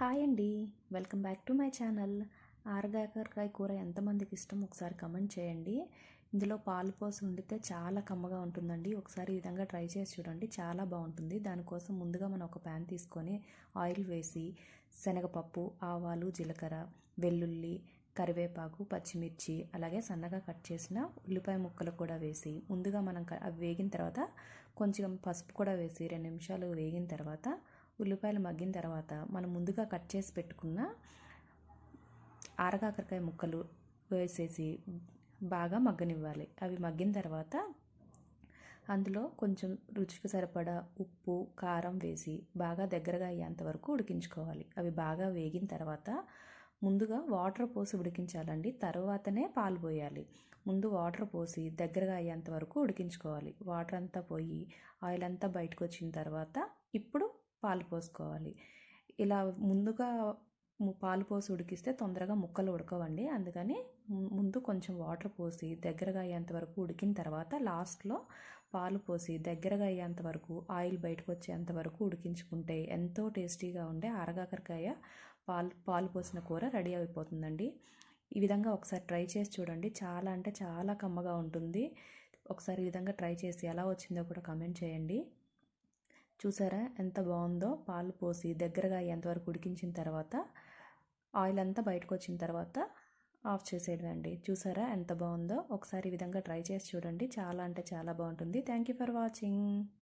Hi అండి. Welcome back to my channel. ఆరగాకరకాయ కూర ఎంతమందికి ఇష్టం ఒకసారి కమెంట్ చేయండి. ఇందులో పాలు పోసి వండితే చాలా కమ్మగా ఉంటుందండి. ఒకసారి ఈ విధంగా ట్రై చేసి చూడండి. చాలా బాగుంటుంది. దానికోసం ముందుగా మనం ఒక ప్యాన్ తీసుకొని ఆయిల్ వేసి శనగపప్పు ఆవాలు జీలకర్ర వెల్లుల్లి కరివేపాకు పచ్చిమిర్చి అలాగే సన్నగా కట్ చేసిన ఉల్లిపాయ ముక్కలు కూడా వేసి ముందుగా మనం అవి వేగిన తర్వాత కొంచెం పసుపు కూడా వేసి రెండు నిమిషాలు వేగిన తర్వాత ఉల్లిపాయలు మగ్గిన తర్వాత మనం ముందుగా కట్ చేసి పెట్టుకున్న ఆరకాకరకాయ ముక్కలు వేసేసి బాగా మగ్గనివ్వాలి. అవి మగ్గిన తర్వాత అందులో కొంచెం రుచికి సరిపడా ఉప్పు కారం వేసి బాగా దగ్గరగా అయ్యేంత వరకు ఉడికించుకోవాలి. అవి బాగా వేగిన తర్వాత ముందుగా వాటర్ పోసి ఉడికించాలండి. తర్వాతనే పాలు పోయాలి. ముందు వాటర్ పోసి దగ్గరగా అయ్యేంత వరకు ఉడికించుకోవాలి. వాటర్ అంతా పోయి ఆయిల్ అంతా బయటకు వచ్చిన తర్వాత ఇప్పుడు పాలు పోసుకోవాలి. ఇలా ముందుగా పాలు పోసి ఉడికిస్తే తొందరగా ముక్కలు ఉడకవండి. అందుకని ముందు కొంచెం వాటర్ పోసి దగ్గరగా అయ్యేంత వరకు ఉడికిన తర్వాత లాస్ట్లో పాలు పోసి దగ్గరగా అయ్యేంత వరకు ఆయిల్ బయటకు వచ్చేంత వరకు ఉడికించుకుంటే ఎంతో టేస్టీగా ఉండే అరగాకరకాయ పాలు పాలు పోసిన కూర రెడీ అయిపోతుందండి. ఈ విధంగా ఒకసారి ట్రై చేసి చూడండి. చాలా అంటే చాలా కమ్మగా ఉంటుంది. ఒకసారి ఈ విధంగా ట్రై చేసి ఎలా వచ్చిందో కూడా కమెంట్ చేయండి. చూసారా? ఎంత బాగుందో పాలు పోసి దగ్గరగా అయ్యేంతవరకు ఉడికించిన తర్వాత ఆయిల్ అంతా బయటకు వచ్చిన తర్వాత ఆఫ్ చేసేయడమండి చూసారా? ఎంత బాగుందో? ఒకసారి ఈ విధంగా ట్రై చేసి చూడండి. చాలా అంటే చాలా బాగుంటుంది. Thank you for watching.